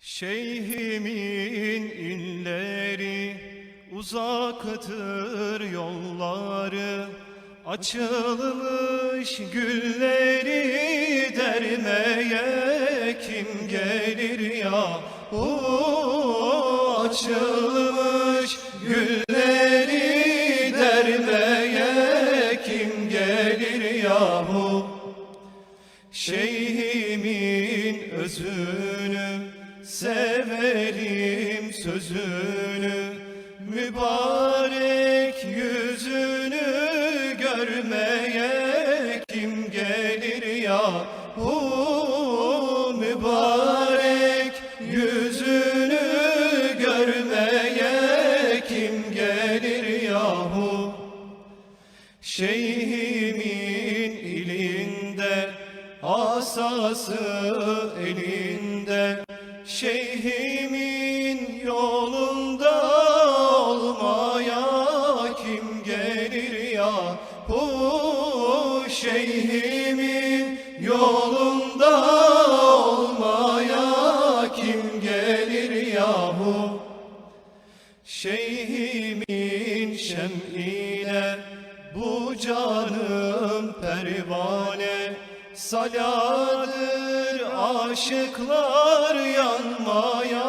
Şeyhimin illeri uzaktır yolları. Açılmış gülleri dermeye kim gelir ya? O açılmış gülleri dermeye kim gelir yahu Şeyhimin özünü severim sözünü mübarek yüzünü görmeye kim gelir ya o mübarek yüzünü görmeye kim gelir yahu? Şeyhimin ilinde asası elinde Şeyhimin yolunda olmaya kim gelir ya? Bu şeyhimin yolunda olmaya kim gelir yahu? Şeyhimin şem'ine bu canım pervane Saladır aşıklar yanmaya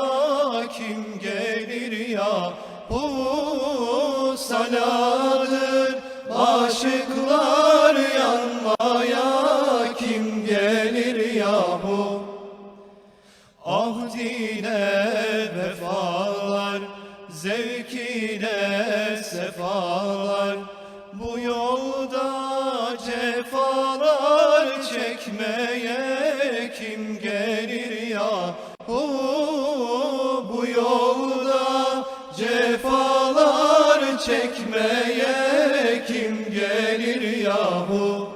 kim gelir ya? Bu saladır aşıklar yanmaya kim gelir ya? Bu Ahd ile vefalar, zevk ile sefalar Bu yolda cefalar çekmeye kim gelir ya? O, Bu yolda cefalar çekmeye kim gelir yahu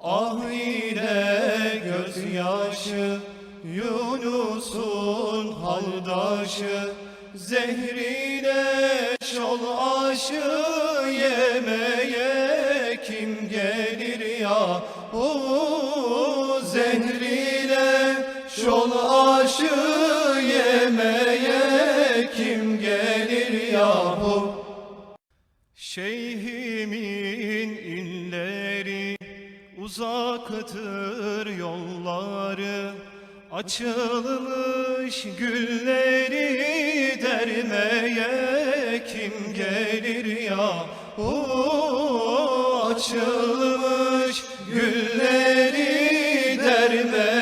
Ah ile gözyaşı Yunus'un haldaşı Zehriyle şol aşı Yemeye kim gelir ya O zehriyle şol aşı Yemeye kim gelir yahu? Şeyhimin illeri uzaktır yolları Açılmış gülleri dermeye kim gelir ya O açılmış gülleri dermeye kim